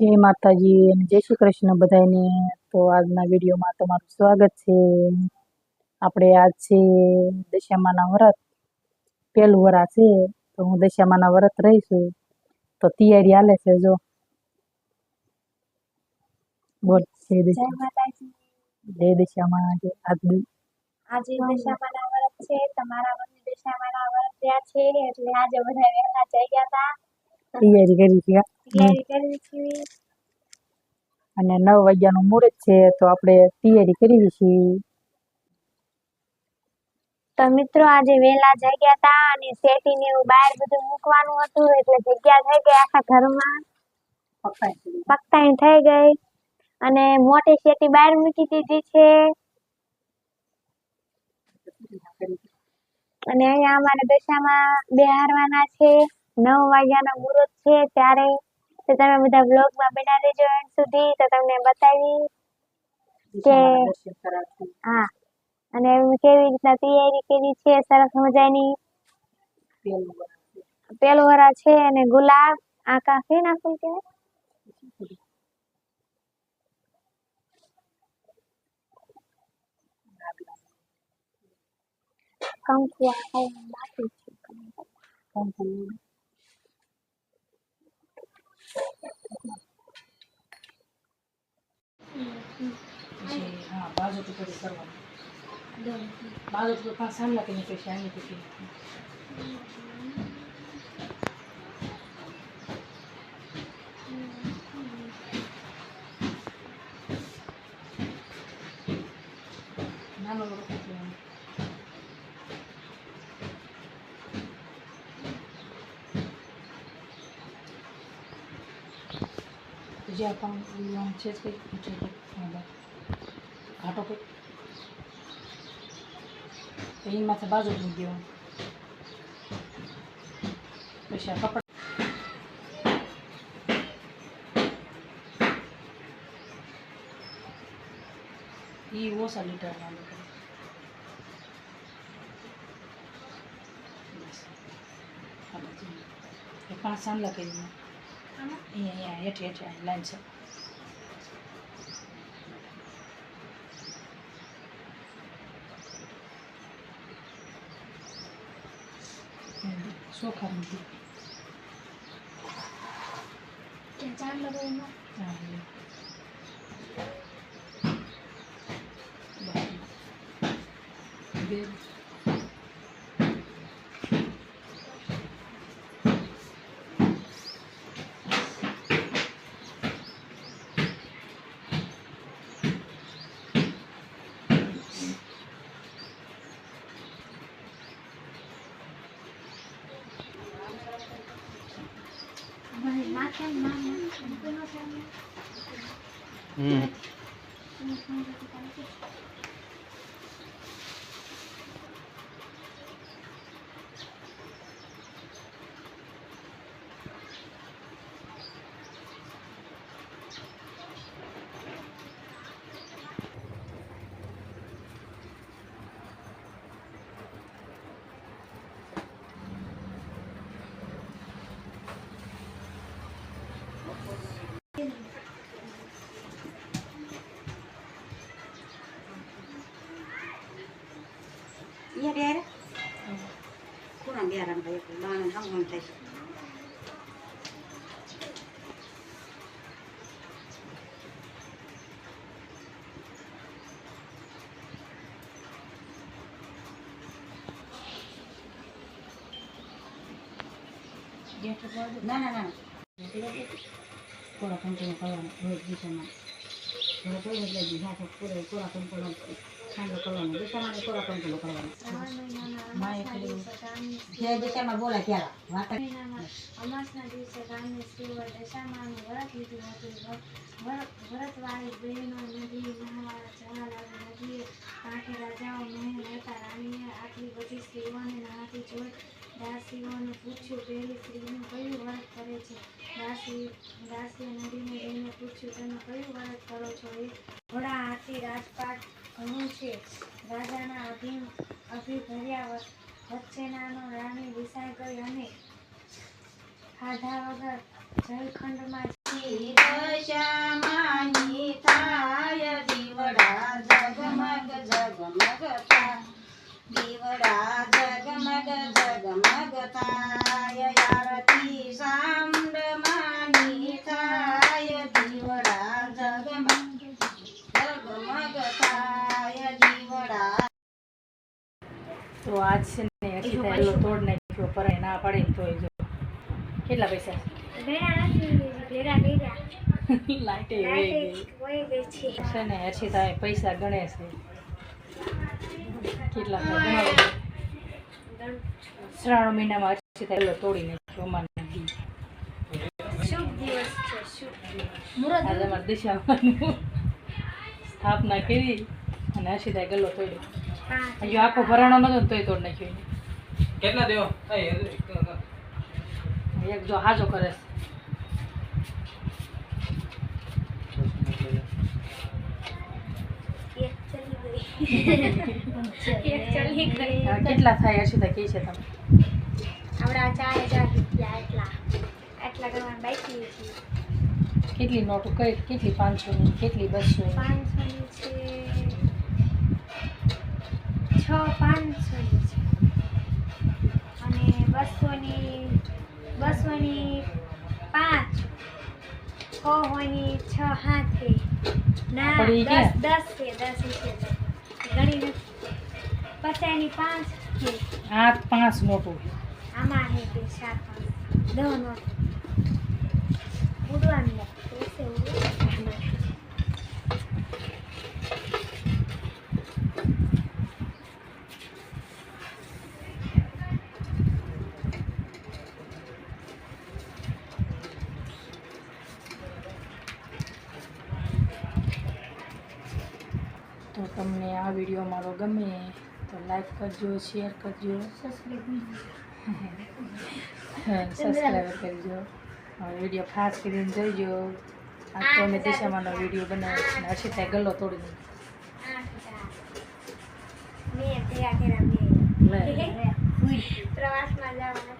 જય માતાજી અને જય શ્રી કૃષ્ણ બધાને તો આજના વિડીયોમાં તમારું સ્વાગત છે. આપણે આજ છે દશામાના વ્રત. પહેલું વરા છે. તો હું દશામાના વ્રત રહીશું તો તૈયારી હાલે છે જો. બોલ જય માતાજી. જય દશામાં આજે. દશામાના વ્રત છે. તમારા મમ્મી દશામાના વ્રત થયા છે એટલે આજે બધા વહેલા જઈ ગયા હતા તૈયારી કરી છે. તૈયારી કરવી છીએ અને નવ વાગ્યાનું મુહૂર્ત છે તો આપણે તૈયારી કરી તો મિત્રો આજે વહેલા જઈ ગયા હતા અને સેટી ને એવું બહાર બધું મૂકવાનું હતું એટલે જગ્યા થઈ ગઈ આખા ઘરમાં. પકતાઈ થઈ ગઈ. અને મોટી સેટી બહાર મૂકી દીધી છે. અને અહીંયા અમારે દશામાં બિહારવાના છે. નવ વાગ્યાનો મુહૂર્ત છે ત્યારે. તો તમે બધા બ્લોગમાં બેઠા રહેજો એન્ડ સુધી. તો તમને બતાવી કે હા. અને કેવી રીતના તૈયારી કરી છે? સરસ મજાની. પેલો વરા છે. અને ગુલાબ. આકાશ કઈ ના ફૂલ કહેવાય કંકુ આ ખાવાનું બાકી છે કંકુ હા બાજુ તો કરી કરવાનું બાજુ તો પાંચ સાલ લાગે ને પૈસા આવી તો નાનો લોકો જ્યાં પણ આમ છે જ કંઈક પૂછે ઘાટો કંઈક તો એ માથે બાજુ જ દેવાનું પછી આ કપડા એ ઓછા લીટર ના લોકો આ પાંચ સાંડલા કરી અહીંયા હેઠે હેઠે લાઈન છે. ચોખા મૂકી. ચાર લગાવીને હા, એ. બાકી. ના ના ના. થોડા કંટીન્યુ કરવાનું રોજ દિશામાં. હવે કોઈ એટલે બીજા તો પૂરે કોરા કંકોડો ખાંડો કરવાનો. દિશામાં કોરા કંકોડો કરવાનો? માં એકલી જે દિશામાં બોલા ત્યારે વાતા અમાસના દિવસે ગામની સ્ત્રીઓ દશામાનું વ્રત લીધું હતું. વ્રતવાળી બહેનો નદી નહાવા જવા લાગી નદીએ કાંઠે રાજાઓ, મહેલ હતા રાણીએ આટલી બધી સ્ત્રીઓને નહાતી જોઈ દાસીઓને પૂછ્યું, પહેલી સ્ત્રીનું કયું વ્રત કરે છે? દાસી, દાસીએ નદીને એને પૂછ્યું, તમે કયું વ્રત કરો છો? એ ઘોડા હાથી રાજપાટ ઘણું છે. રાજાના અભિ અભિભર્યા વચ્ચેનાનો રાણી વિસાઈ ગઈ અને ખાધા વગર જલખંડમાં દશામાની થાય દીવડા જગમગ જગમગ થાય દીવડા જગમગ જગમગ થાય આરતી સાંડમાની થાય દીવડા જગમગ જગમગ થાય દીવડા તો આજ છે ને એટલો તોડ નાખ્યો પર ના પડે તોય જો. કેટલા પૈસા? લાઈટે છે. ને હર્ષિતા પૈસા ગણે છે. કેટલા શ્રાવણ મહિનામાં અરસી એટલો તોડીને નાખ્યો અમારે શુભ દિવસ છે શુભ આજે અમારે દિશામાં સ્થાપના કરી અને હર્ષિતાએ ગલ્લો તોડ્યો. હજુ આખો ભરાણો નતો ને તોય તોડ નાખ્યો. કેટલા દેવો? એક જો હાજો કરે છે. એક ચલી ગઈ એક ચલી ગઈ હવે કેટલા થાય હર્ષિતા કહે છે તમે આપણા ચાર હજાર રૂપિયા એટલા. એટલા કરવાના બાકી છે કેટલી નોટો કઈ કેટલી પાંચસોની કેટલી બસોની? પાંચસોની છે. છ પાંચસોની છે. અને બસોની બસોની પાંચ. છ હોયની છ હાથે. ના દસ દસ છે દસ છે. ઘણી નથી પચાસની પાંચ આઠ પાંચ નોટો. આમાં હે તે સાત પાંચ દહ નોટ. ઉડવાનું તો તમને આ વીડિયો મારો ગમે તો લાઈક કરજો શેર કરજો. સબસ્ક્રાઈબ કરજો. વીડિયો ખાસ કરીને જોઈજો આ તો અમે દિશામાંનો વીડિયો બનાવ્યો છે હર્ષિતાએ ગલ્લો તોડી દીધો. પ્રવાસમાં લે